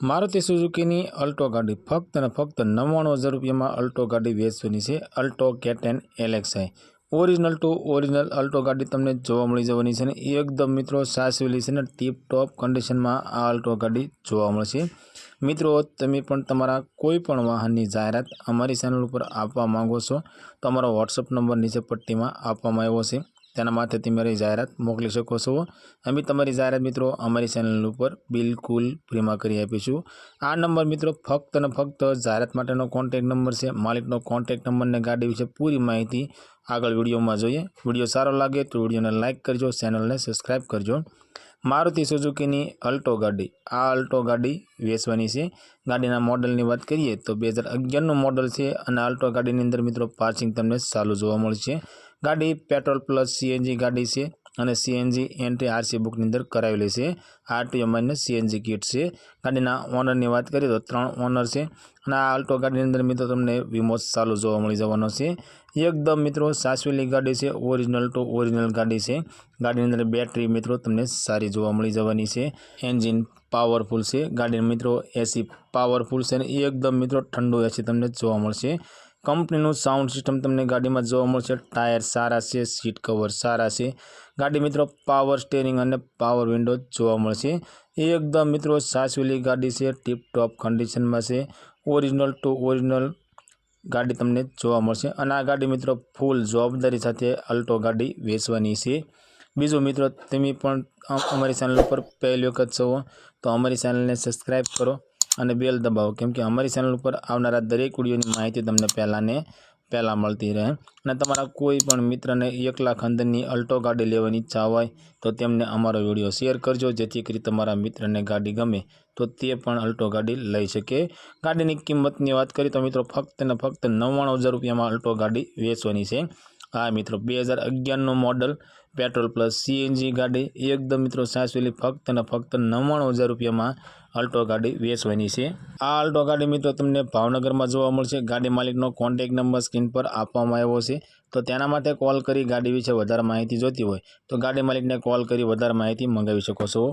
Maruti સુઝુકીની Alto ગાડી ફક્ત અને ફક્ત નવ્વાણું હજાર રૂપિયામાં અલ્ટો ગાડી વેચવાની છે, અલ્ટો કેટેન એલેક્સાઈ ઓરિજિનલ ટુ ઓરિજિનલ અલ્ટો ગાડી તમને જોવા મળી જવાની છે ને એકદમ મિત્રો સાસવેલી છે ને ટીપ ટોપ કન્ડિશનમાં આ અલ્ટો ગાડી જોવા મળશે. મિત્રો, તમે પણ તમારા કોઈ પણ વાહનની જાહેરાત અમારી ચેનલ ઉપર આપવા માંગો છો, તો અમારો વોટ્સઅપ નંબર નીચે પટ્ટીમાં આપવામાં આવ્યો છે. તેના માટે તમે મારી જાહેરાત મોકલી શકો છો. અમે તમારી જાહેરાત મિત્રો અમારી ચેનલ ઉપર બિલકુલ ફ્રીમાં કરી આપીશું. આ નંબર મિત્રો ફક્ત અને ફક્ત જાહેરાત માટેનો કોન્ટેક નંબર છે. માલિકનો કોન્ટેક નંબરને ગાડી વિશે પૂરી માહિતી આગળ વિડીયોમાં જોઈએ. વીડિયો સારો લાગે તો વિડીયોને લાઇક કરજો ચેનલને સબસ્ક્રાઈબ કરજો. મારુતિ સુઝુકીની અલ્ટો ગાડી. આ અલ્ટો ગાડી વેચવાની છે. ગાડીના મોડલની વાત કરીએ તો બે હજાર અગિયારનું મોડલ છે અને અલ્ટો ગાડીની અંદર મિત્રો પાર્સિંગ તમને ચાલુ જોવા મળશે. ગાડી પેટ્રોલ પ્લસ સીએનજી ગાડી છે અને સીએનજી એન્ટ્રી આરસી બુકની અંદર કરાવેલી છે. આરટીઓ માઇનસ સીએનજી કિટ છે. ગાડીના ઓનરની વાત કરીએ તો ત્રણ ઓનર છે અને આ અલ્ટો ગાડીની અંદર મિત્રો તમને વીમો ચાલુ જોવા મળી જવાનો છે. એકદમ મિત્રો સાસવેલી ગાડી છે, ઓરિજિનલ ટુ ઓરિજિનલ ગાડી છે. ગાડીની અંદર બેટરી મિત્રો તમને સારી જોવા મળી જવાની છે. એન્જિન પાવરફુલ છે. ગાડીના મિત્રો એસી પાવરફુલ છે અને એકદમ મિત્રો ઠંડુ એસી તમને જોવા મળશે. કંપનીનું સાઉન્ડ સિસ્ટમ તમને ગાડીમાં જોવા મળશે. ટાયર સારા છે, સીટ કવર સારા છે. ગાડી મિત્રો પાવર સ્ટેરિંગ અને પાવર વિન્ડો જોવા મળશે. એકદમ મિત્રો સાસવેલી ગાડી છે ટીપ ટોપ કન્ડિશનમાં છે. ઓરિજિનલ ટુ ઓરિજિનલ ગાડી તમને જોવા મળશે. અને આ ગાડી મિત્રો ફૂલ જવાબદારી સાથે અલ્ટો ગાડી વેચવાની છે. બીજું મિત્રો, તમે પણ અમારી ચેનલ ઉપર પહેલી વખત છો, તો અમારી ચેનલને સબસ્ક્રાઈબ કરો. અને બેલ દબાવો. કેમ કે અમારી ચેનલ ઉપર આવનારા દરેક વિડીયોની માહિતી તમને પહેલાં ને પહેલાં મળતી રહે. અને તમારા કોઈ પણ મિત્રને એક લાખ અંદરની અલ્ટો ગાડી લેવાની ઈચ્છા હોય તો તેમને અમારો વીડિયો શેર કરજો, જેથી કરી તમારા મિત્રને ગાડી ગમે તો તે પણ અલ્ટો ગાડી લઈ શકે. ગાડીની કિંમતની વાત કરીએ તો મિત્રો, ફક્ત ને ફક્ત નવ્વાણું હજાર રૂપિયામાં અલ્ટો ગાડી વેચવાની છે. હા મિત્રો, બે હજાર અગિયારનું મોડલ પેટ્રોલ પ્લસ સીએનજી ગાડી. એકદમ મિત્રો સાચવેલી ફક્ત અને ફક્ત નવ્વાણું હજાર રૂપિયામાં અલ્ટો ગાડી વેચવાની છે. આ અલ્ટો ગાડી મિત્રો તમને ભાવનગરમાં જોવા મળશે. ગાડી માલિકનો કોન્ટેક નંબર સ્ક્રીન પર આપવામાં આવ્યો છે. તો તેના માટે કોલ કરી ગાડી વિશે વધારે માહિતી જોતી હોય તો ગાડી માલિકને કોલ કરી વધારે માહિતી મંગાવી શકો છો.